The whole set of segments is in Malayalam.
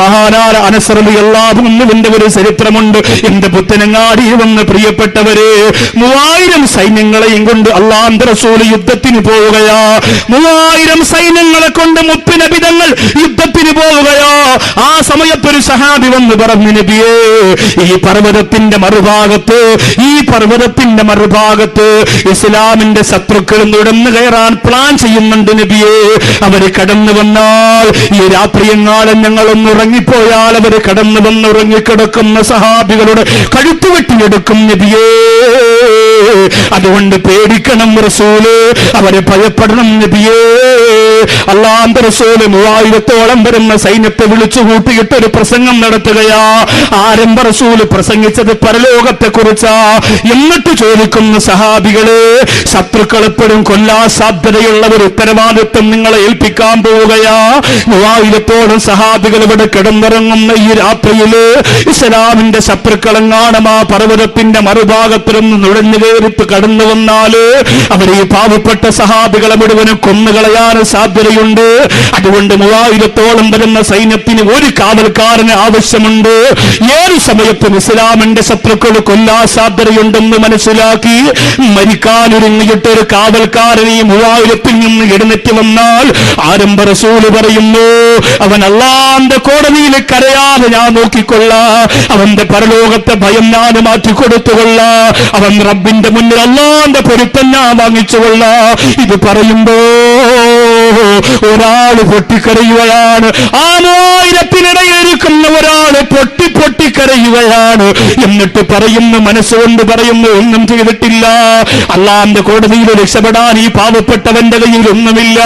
മഹാനാര അനസറലി എല്ലാവുന്നതിന്റെ ഒരു ചരിത്രമുണ്ട്. എന്റെ പുത്തനങ്ങാടി വന്ന് പ്രിയപ്പെട്ടവര് മൂവായിരം സൈന്യങ്ങളെയും കൊണ്ട് അള്ളാന്റെ യുദ്ധത്തിന് പോവുകയാ. മൂവായിരം സൈന്യങ്ങളെ കൊണ്ട് മുപ്പിനബിതങ്ങൾ യുദ്ധത്തിന് പോവുകയാ. ആ സമയത്ത് ഒരു സഹാബി വന്ന് പറഞ്ഞു നബിയേ ഈ പർവതത്തിന്റെ മറുഭാഗത്ത് ഈ പർവതത്തിന്റെ മറുഭാഗത്ത് ഇസ്ലാമിന്റെ ശത്രുക്കൾ നുടന്നു കയറാൻ പ്ലാൻ ചെയ്യുന്നുണ്ട് നബിയേ. അവർ കടന്നു വന്നാൽ ഈ രാത്രി എങ്ങാളും ഞങ്ങളൊന്ന് ഉറങ്ങിപ്പോയാൽ അവർ കടന്നു വന്ന് ഉറങ്ങിക്കിടക്കുന്ന സഹാബികളുടെ കഴുത്തു വെട്ടിയെടുക്കും നബിയേ. അതുകൊണ്ട് പേടിക്കണം റസൂൽ. അവരെ ഭയപ്പെടണം നബിയേ. അല്ലാന്ത റസൂൽ മൂവായിരത്തോളം വരുന്ന സൈന്യത്തെ വിളിച്ചു കൂട്ടിയിട്ട് ഒരു പ്രസംഗം നടത്തുകയാ. ആരംഭ റസൂൽ പ്രസംഗിച്ചത് പരലോകത്തെ കുറിച്ചാ എന്നിട്ട് ചോദിക്കുന്ന സഹാബികൾ ശത്രുക്കളെപ്പോഴും കൊല്ലാ സാധ്യതയുള്ള ഒരു ഉത്തരവാദിത്വം നിങ്ങളെ ഏൽപ്പിക്കാൻ പോവുകയാ. മൂവായിരത്തോളം സഹാബികൾ ഇവിടെ കിടന്നിറങ്ങുന്ന ഈ രാത്രിയിൽ ഇസ്ലാമിന്റെ ശത്രുക്കളെങ്ങാണമാ പർവതത്തിന്റെ മറുഭാഗത്തിലൊന്ന് നുഴഞ്ഞു കയറിപ്പ് കടന്നു വന്നാൽ അവർ ഈ പാവപ്പെട്ട സഹാബികളെ മുഴുവനും കൊന്നുകളയാൻ സാധ്യതയുണ്ട്. അതുകൊണ്ട് മൂവായിരത്തോളം വരുന്ന സൈന്യത്തിന് ഒരു കാവൽക്കാരന് ആവശ്യമുണ്ട്. ഏത് സമയത്തും ഇസ്ലാമിന്റെ ശത്രുക്കൾ കൊല്ലാ സാധ്യതയുണ്ടെന്ന് മനസ്സിലാക്കി മരിക്കാനൊരുങ്ങിയിട്ട് ഒരു കാവൽക്കാരനെ മൂവായിരത്തിൽ നിന്ന് എഴുന്നേറ്റ് വന്നാൽ ആരംഭ റസൂൽ പറയുന്നു അവൻ അള്ളാന്റെ കോടതിയിൽ കരയാതെ ഞാൻ നോക്കിക്കൊള്ളാ. അവന്റെ പരലോകത്തെ ഭയം ഞാൻ മാറ്റിക്കൊടുത്തുകൊള്ളാ. അവൻ റബ്ബിന്റെ മുന്നിൽ അള്ളാന്റെ പൊരുത്തം ഞാൻ വാങ്ങിച്ചുകൊള്ളാ ഇത് പറയുമ്പോ ഒരാൾ പൊട്ടിക്കരയുകയാണ് ആനായിരത്തിനിടയിൽ ഇരിക്കുന്ന ഒരാൾ പൊട്ടി പൊട്ടിക്കരയുകയാണ് എന്നിട്ട് പറയുന്നു മനസ്സുകൊണ്ട് പറയുന്നു ഒന്നും ചെയ്തിട്ടില്ല. അള്ളാന്റെ കോടതിയിൽ രക്ഷപ്പെടാൻ ഈ പാവപ്പെട്ടവന്റെ കയ്യിൽ ഒന്നുമില്ല.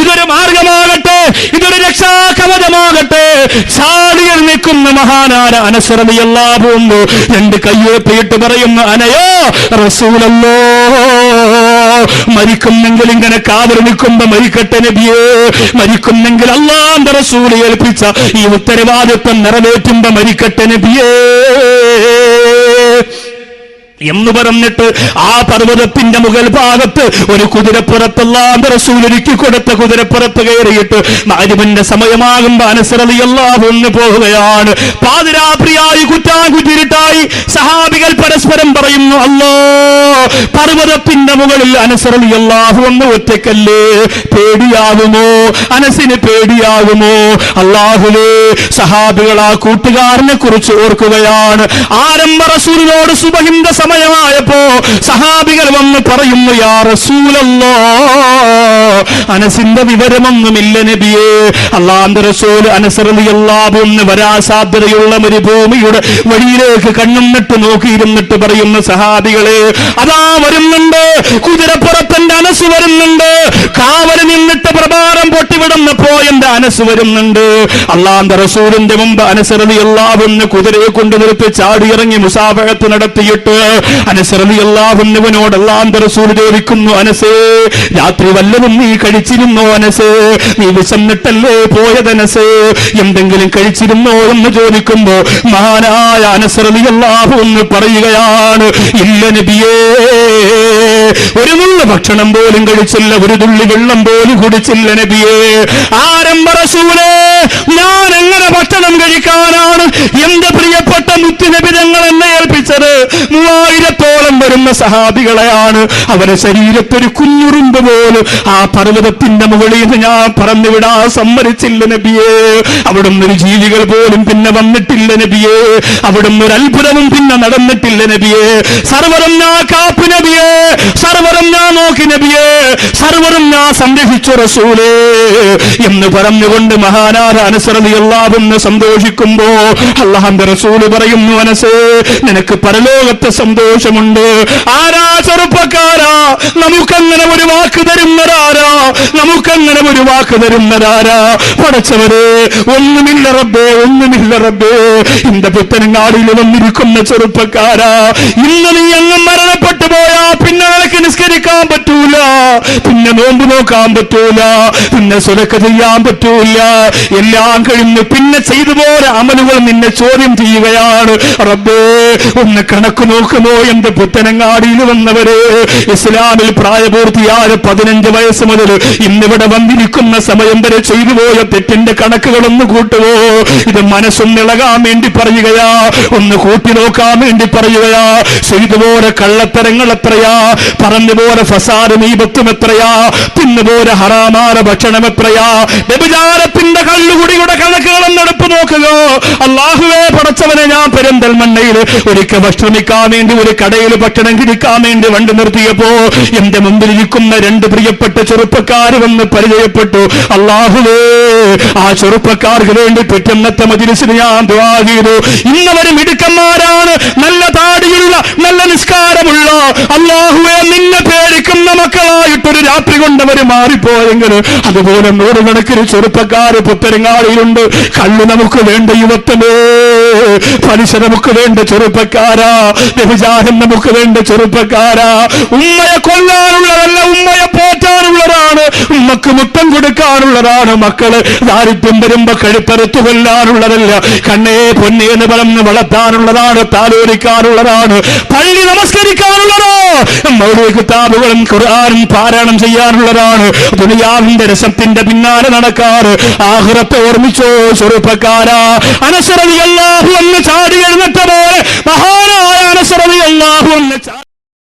ഇതൊരു മാർഗമാകട്ടെ ഇതൊരു രക്ഷാകവചമാകട്ടെ. ചാടിയിൽ നിൽക്കുന്ന മഹാനാര അനശ്വരതയെല്ലാ പോകുന്നു രണ്ട് കയ്യൊപ്പിയിട്ട് പറയുന്ന അനയോ റസൂലല്ലോ മരിക്കുന്നെങ്കിൽ ഇങ്ങനെ കാവൽ നിൽക്കുമ്പോ മരിക്കട്ടെ നബിയേ. മരിക്കുന്നെങ്കിൽ അള്ളാന്റെ റസൂൽ ഏൽപ്പിച്ച ഈ ഉത്തരവാദിത്വം നിറവേറ്റുമ്പോ മരിക്കട്ടെ നബിയേ. എന്ന് പറഞ്ഞിട്ട് ആ പർവതത്തിന്റെ മുകൾ ഭാഗത്ത് ഒരു കുതിരപ്പുറത്തെല്ലാം റസൂൽ കൊടുത്ത കുതിരപ്പുറത്ത് കയറിയിട്ട് നാരിമന്റെ സമയമാകുമ്പോ അനുസരതയല്ലാതെ ഒന്ന് പോവുകയാണ്. പാതിരാത്രിയായി കുറ്റാകുതിരിട്ടായി സഹാബികൾ പരസ്പരം പറയുന്നു അല്ലോ പർവതത്തിന്റെ മുകളിൽ അനസറിയല്ലാഹു ഒന്ന് ഒറ്റക്കല്ലേ പേടിയാകുമോ? അനസിന് പേടിയാകുമോ? അള്ളാഹുലേ സഹാബികൾ ആ കൂട്ടുകാരനെ കുറിച്ച് ഓർക്കുകയാണ്. ആരംഭ റസൂലിനോട് സുബഹിന്റെ സമയമായപ്പോ സഹാബികൾ വന്ന് പറയുന്നു യാ റസൂലല്ലോ അനസിന്റെ വിവരമൊന്നുമില്ല നബിയേ. അള്ളാന്റെ റസൂൽ വരാ സാധ്യതയുള്ള മരുഭൂമിയുടെ വഴിയിലേക്ക് കണ്ണുന്നിട്ട് നോക്കിയിരുന്നിട്ട് പറയുന്ന സഹാബികളെ അതാ വരുന്നുണ്ട് കുതിരപ്പുറത്തിന്റെ അനസ് വരുന്നുണ്ട് കാവൽ നിന്നിട്ട് പ്രഭാരം പൊട്ടിവിടുന്നപ്പോ എന്റെ അനസ് വരുന്നുണ്ട്. അള്ളാന്റെ റസൂലിന്റെ മുമ്പ് അനസരതി അല്ലാവുന്ന കുതിരയെ കൊണ്ട് നിർത്തി ചാടിയിറങ്ങി മുസാഫഹത്ത് നടത്തിയിട്ട് അനസരതി എല്ലാവുന്നവനോട് അള്ളാന്റെ റസൂൽ ചോദിക്കുന്നു അനസേ. രാത്രി വല്ലതും നീ കഴിച്ചിരുന്നോ അനസേ? നീ വിശന്നിട്ടല്ലേ പോയതനസേ എന്തെങ്കിലും കഴിച്ചിരുന്നോ എന്ന് ചോദിക്കുമ്പോ മഹാനായ അനസരതി എല്ലാവും പറയുകയാണ് ഇല്ല നബിയേ. ഒരു നുള്ള ഭക്ഷണം പോലും കഴിച്ചില്ല ഒരു തുള്ളി വെള്ളം പോലും കുടിച്ചില്ല ആരംഭ റസൂലേ ഞാൻ എങ്ങനെ ഭക്ഷണം കഴിക്കാനാണ് എന്റെ പ്രിയപ്പെട്ട മുത്തുനബിതങ്ങൾ എന്നെ ഏൽപ്പിച്ചത്? മൂവായിരത്തോളം വരുന്ന സഹാബികളെയാണ്. അവരെ ശരീരത്തൊരു കുഞ്ഞുറുമ്പ് പോലും ആ പർവതത്തിന്റെ മുകളിൽ നിന്ന് ഞാൻ പറന്നുവിടാ സമ്മതിച്ചില്ല നബിയേ. അവിടുന്ന് ഒരു ജീവികൾ പോലും പിന്നെ വന്നിട്ടില്ല നബിയേ. അവിടുന്ന് ഒരു അത്ഭുതവും പിന്നെ നടന്നിട്ടില്ല നബിയേ. സർവറും ഞാൻ കാപ്പ് നബിയേ. സർവറും ഞാൻ നോക്കി നബിയേ. സർവറും ഞാൻ സംരക്ഷിച്ചു റസൂലേ. എന്ന് പറഞ്ഞുകൊണ്ട് എല്ലാവന്ന് സന്തോഷിക്കുമ്പോ അള്ളാഹന്റെ റസൂൽ പറയുന്നു മനസ്സേ നിനക്ക് പരലോകത്തെ സന്തോഷമുണ്ട്. ആരാ ചെറുപ്പക്കാരാ നമുക്കങ്ങനെ ഒരു വാക്ക് തരുന്നതാരാ? നമുക്കങ്ങനെ ഒരു വാക്ക് തരുന്നതാരാ? പടച്ചവരെ ഒന്നുമില്ല റബ്ബേ ഒന്നുമില്ല റബ്ബേ. എന്റെ പുത്തനങ്ങാടിയിൽ വന്നിരിക്കുന്ന ചെറുപ്പക്കാരാ. ഇന്ന് നീ അങ്ങ് മരണപ്പെട്ടു പോയാ പിന്നെ നിനക്ക് നിസ്കരിക്കാൻ പറ്റൂല. പിന്നെ നോമ്പ് നോക്കാൻ പറ്റൂല. പിന്നെ സുരക്ക ചെയ്യാൻ പറ്റൂല. എല്ലാം കഴിഞ്ഞ് പിന്നെ ചെയ്തു പോര അമലുകൾ നിന്നെ ചോദ്യം ചെയ്യുകയാണ്. റബ്ബേ ഒന്ന് കണക്ക് നോക്കുമോ എന്റെ പുത്തനങ്ങാടിയിൽ വന്നവര് ഇസ്ലാമിൽ പ്രായപൂർത്തിയായ പതിനഞ്ച് വയസ്സ് മുതൽ ഇന്നിവിടെ വന്നിരിക്കുന്ന സമയം വരെ ചെയ്തു പോയ തെറ്റിന്റെ കണക്കുകളൊന്ന് കൂട്ടുവോ? ഇത് മനസ്സൊന്നിളകാൻ വേണ്ടി പറയുകയാ. ഒന്ന് കൂട്ടി നോക്കാൻ വേണ്ടി പറയുകയാ. ചെയ്തു പോലെ കള്ളത്തരങ്ങൾ എത്രയാ? പറഞ്ഞു പോലെ ഫസാദ് നീപത്വം എത്രയാ? തിന്നുപോലെ ഹറാമാന ഭക്ഷണം എത്രയാ? വ്യഭിചാരത്തിന്റെ കള്ളുകുടിയുടെ കണക്കുകളൊന്ന് എടുപ്പ് നോക്കുക. അള്ളാഹുവേ പടച്ചവനെ ഞാൻ പെരിന്തൽമണ്ണയിൽ ഒരിക്കൽ ഭക്ഷണിക്കാൻ വേണ്ടി ഒരു കടയിൽ ഭക്ഷണം കിടിക്കാൻ വേണ്ടി വണ്ടി നിർത്തിയപ്പോ എന്റെ മുമ്പിൽ ഇരിക്കുന്ന രണ്ട് പ്രിയപ്പെട്ട ചെറുപ്പക്കാർ വന്ന് പരിചയപ്പെട്ടു. അള്ളാഹുവേ ആ ചെറുപ്പക്കാർക്ക് വേണ്ടി പെട്ടെന്നത്തെ മജിലിസിന് ഞാൻ ചെയ്തു. ഇന്നവരും മിടുക്കന്മാരാണ്. നല്ല താടിയുള്ള നല്ല നിസ്കാരമുള്ള. അള്ളാഹുവെ നിന്നെ പേടിക്കുന്ന മക്കളായിട്ടൊരു രാത്രി കൊണ്ടവര് മാറിപ്പോയെങ്കിൽ അതുപോലെ നൂറുകണക്കിന് ചെറുപ്പക്കാർ പുത്തരങ്ങാടിയിലുണ്ട്. കള്ളു നമുക്ക് വേണ്ട യുവത്വമേ. പലിശ നമുക്ക് വേണ്ട ചെറുപ്പക്കാരാ. വ്യഭിചാരം നമുക്ക് വേണ്ട ചെറുപ്പക്കാരാ. ഉമ്മയെ കൊല്ലാനുള്ളതല്ല ഉമ്മയെ പോറ്റാനുള്ളതാണ്. ഉമ്മക്ക് മുത്തം കൊടുക്കാനുള്ളതാണ്. മക്കൾ ദാരിദ്ര്യം വരുമ്പോ കഴുപ്പരത്ത് കൊല്ലാനുള്ളതല്ല. കണ്ണേ പൊന്നി എന്ന് പറഞ്ഞ് വളർത്താനുള്ളതാണ് താലോലിക്കാനുള്ളതാണ്. പള്ളി നമസ്കരിക്കാനുള്ളതോ. മൗലിക കിതാബുകളും ഖുർആാനും പാരായണം ചെയ്യാനുള്ളതാണ്. ദുനിയാവിന്റെ രസത്തിന്റെ പിന്നാലെ നടക്കാറ്. ആഹ്റത്തെ ഓർമ്മിച്ചോ ചെറുപ്പക്കാരാ. അനസറതി അല്ലാഹു എന്ന് ചാടി എഴുന്നേറ്റ പോലെ മഹാനായ അനസറതി അള്ളാഹു എന്ന്